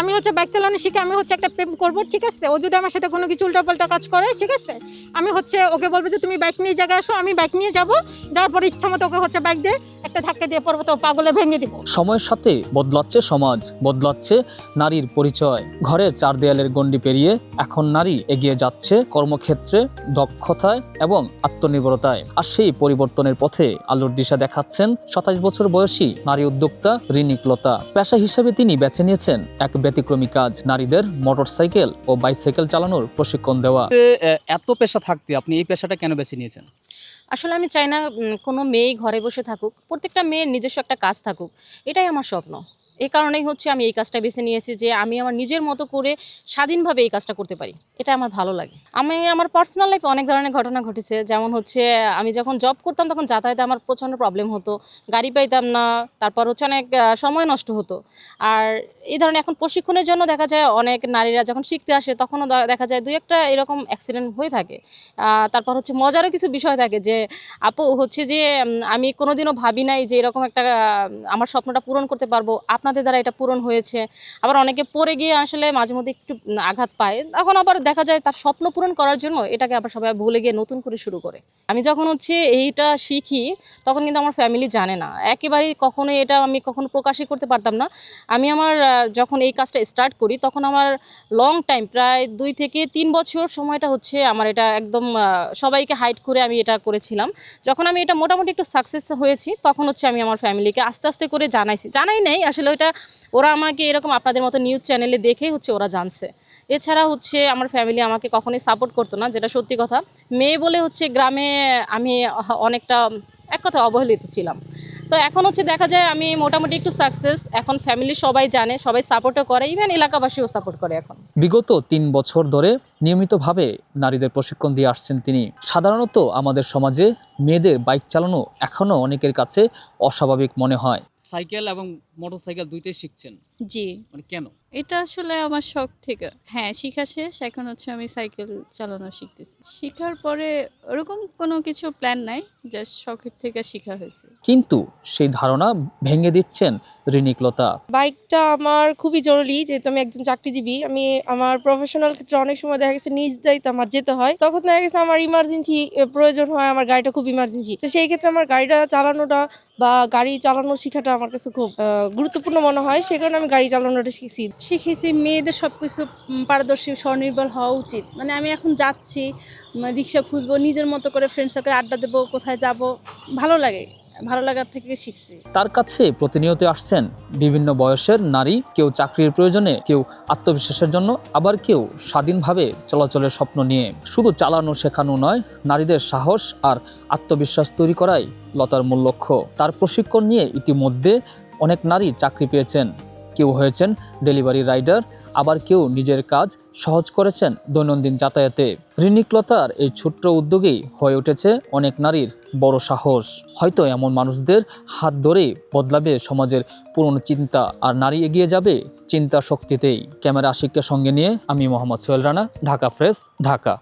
আমি হচ্ছে বাইক চালানো শিখে আমি হচ্ছে একটা প্রেম করব, ঠিক আছে? ও যদি আমার সাথে কোনো কিছু উল্টাপাল্টা কাজ করে, ঠিক আছে? আমি হচ্ছে ওকে বলব যে তুমি বাইক নিয়ে জায়গায় আসো, আমি বাইক নিয়ে যাব। যাওয়ার পরে ইচ্ছা মতো ওকে হচ্ছে বাইক দিয়ে একটা ধাক্কা দিয়ে পর্বত পাগলে ভেঙে দিব। সময়ের সাথে বদলাচ্ছে সমাজ, বদলাচ্ছে নারীর পরিচয়। ঘরের চার দেয়ালের গণ্ডি পেরিয়ে এখন নারী এগিয়ে যাচ্ছে কর্মক্ষেত্রে দক্ষতায় এবং আত্মনির্ভরতায়। আর সেই পরিবর্তনের পথে আলোর দিশা দেখাচ্ছেন সাতাশ বছর বয়সী নারী উদ্যোক্তা রিনিকলতা পেশা হিসেবে তিনি বেছে নিয়েছেন এক ব্যতিক্রমী কাজ নারীদের মোটরসাইকেল ও বাইসাইকেল চালানোর প্রশিক্ষণ দেওয়া। এত পেশা থাকতে আপনি এই পেশাটা কেন বেছে নিয়েছেন? আসলে আমি চাই না কোনো মেয়ে ঘরে বসে থাকুক প্রত্যেকটা মেয়ের নিজস্ব একটা কাজ থাকুক এটাই আমার স্বপ্ন। এই কারণেই হচ্ছে আমি এই কাজটা বেছে নিয়েছি যে আমি আমার নিজের মতো করে স্বাধীনভাবে এই কাজটা করতে পারি। এটা আমার ভালো লাগে। আমি আমার পার্সোনাল লাইফে অনেক ধরনের ঘটনা ঘটেছে। যেমন হচ্ছে, আমি যখন জব করতাম তখন যাতায়াতে আমার প্রচণ্ড প্রবলেম হতো। গাড়ি পাইতাম না, তারপর হচ্ছে অনেক সময় নষ্ট হতো। আর এই ধরনের এখন প্রশিক্ষণের জন্য দেখা যায় অনেক নারীরা যখন শিখতে আসে তখনও দেখা যায় দুই একটা এরকম অ্যাক্সিডেন্ট হয়ে থাকে। তারপর হচ্ছে মজারও কিছু বিষয় থাকে যে, আপু, হচ্ছে যে আমি কোনোদিনও ভাবি নাই যে এরকম একটা আমার স্বপ্নটা পূরণ করতে পারব। আপনাদের দ্বারা এটা পূরণ হয়েছে। আবার অনেকে পড়ে গিয়ে আসলে মাঝে মধ্যে একটু আঘাত পায়। তখন আবার দেখা যায় তার স্বপ্ন পূরণ করার জন্য এটাকে আবার সবাই ভুলে গিয়ে নতুন করে শুরু করে। আমি যখন হচ্ছে এইটা শিখি, তখন কিন্তু আমার ফ্যামিলি জানে না। একেবারেই কখনো এটা আমি কখনো প্রকাশই করতে পারতাম না। আমি আমার যখন এই কাজটা স্টার্ট করি, তখন আমার লং টাইম প্রায় দুই থেকে তিন বছর সময়টা হচ্ছে আমার এটা একদম সবাইকে হাইড করে আমি এটা করেছিলাম। যখন আমি এটা মোটামুটি একটু সাকসেস হয়েছি, তখন হচ্ছে আমি আমার ফ্যামিলিকে আস্তে আস্তে করে জানাইছি। জানাই নেই, আসলে ওটা ওরা আমাকে এরকম আপনাদের মতো নিউজ চ্যানেলে দেখেই হচ্ছে ওরা জানছে। এছাড়া হচ্ছে আমার ফ্যামিলি আমাকে কখনোই সাপোর্ট করতো না, যেটা সত্যি কথা। মেয়ে বলে হচ্ছে গ্রামে আমি অনেকটা, এক কথা অবহেলিত ছিলাম। তো এখন হচ্ছে দেখা যায় আমি মোটামুটি একটু সাকসেস এখন ফ্যামিলি সবাই জানে, সবাই সাপোর্টও করে ইভেন এলাকাবাসীও সাপোর্ট করে এখন। বিগত তিন বছর ধরে নিয়মিতভাবে নারীদের প্রশিক্ষণ দিয়ে আসছেন তিনি। সাধারণত আমাদের সমাজে মেয়েদের বাইক চালানো এখনও অনেকের কাছে অস্বাভাবিক মনে হয়। সাইকেল এবং মোটরসাইকেল দুইটাই শিখছেন? জি। মানে কেন? এটা আসলে আমার শখ থেকে। হ্যাঁ শিখা শেষ এখন হচ্ছে আমি সাইকেল চালানো শিখতেছি। শিখার পরে ওরকম কোনো কিছু প্ল্যান নাই জাস্ট শখের থেকে শিখা হয়েছে। কিন্তু সেই ধারণা ভেঙে দিচ্ছেন রিনিকলতা বাইকটা আমার খুবই জরুরি যেহেতু আমি একজন চাকরিজীবী। আমি আমার প্রফেশনাল ক্ষেত্রে অনেক সময় দেখা গেছে নিজ দায়িত্ব আমার যেতে হয়। তখন দেখা গেছে আমার ইমার্জেন্সি প্রয়োজন হয়, আমার গাড়িটা খুব ইমার্জেন্সি তো সেই ক্ষেত্রে আমার গাড়িটা চালানোটা বা গাড়ি চালানো শেখাটা আমার কাছে খুব গুরুত্বপূর্ণ মনে হয়। সেই কারণে আমি গাড়ি চালানোটা শিখছি। শিখেছি, মেয়েদের সব কিছু পারদর্শী, স্বনির্ভর হওয়া উচিত। মানে আমি এখন যাচ্ছি রিক্সা খুঁজবো, নিজের মতো করে ফ্রেন্ড আড্ডা দেবো, কোথায় যাব, ভালো লাগে। ভালো লাগার থেকে শিখছি। তার কাছে প্রতিনিয়ত আসছেন বিভিন্ন বয়সের নারী, কেউ চাকরির প্রয়োজনে, কেউ আত্মবিশ্বাসের জন্য, আবার কেউ স্বাধীনভাবে চলাচলের স্বপ্ন নিয়ে। শুধু চালানো শেখানো নয়, নারীদের সাহস আর আত্মবিশ্বাস তৈরি করাই লতার মূল লক্ষ্য। তার প্রশিক্ষণ নিয়ে ইতিমধ্যে অনেক নারী চাকরি পেয়েছেন। কেউ হয়েছেন ডেলিভারি রাইডার আবার কেউ নিজের কাজ সহজ করেছেন দৈনন্দিন যাতায়াতে। রিনিকলতার এই ছোট্ট উদ্যোগেই হয়ে উঠেছে অনেক নারীর বড় সাহস। হয়তো এমন মানুষদের হাত ধরে বদলাবে সমাজের পুরনো চিন্তা, আর নারী এগিয়ে যাবে চিন্তা শক্তিতেই। ক্যামেরা আশিককে সঙ্গে নিয়ে আমি মোহাম্মদ সোহেল রানা, ঢাকা ফ্রেস ঢাকা।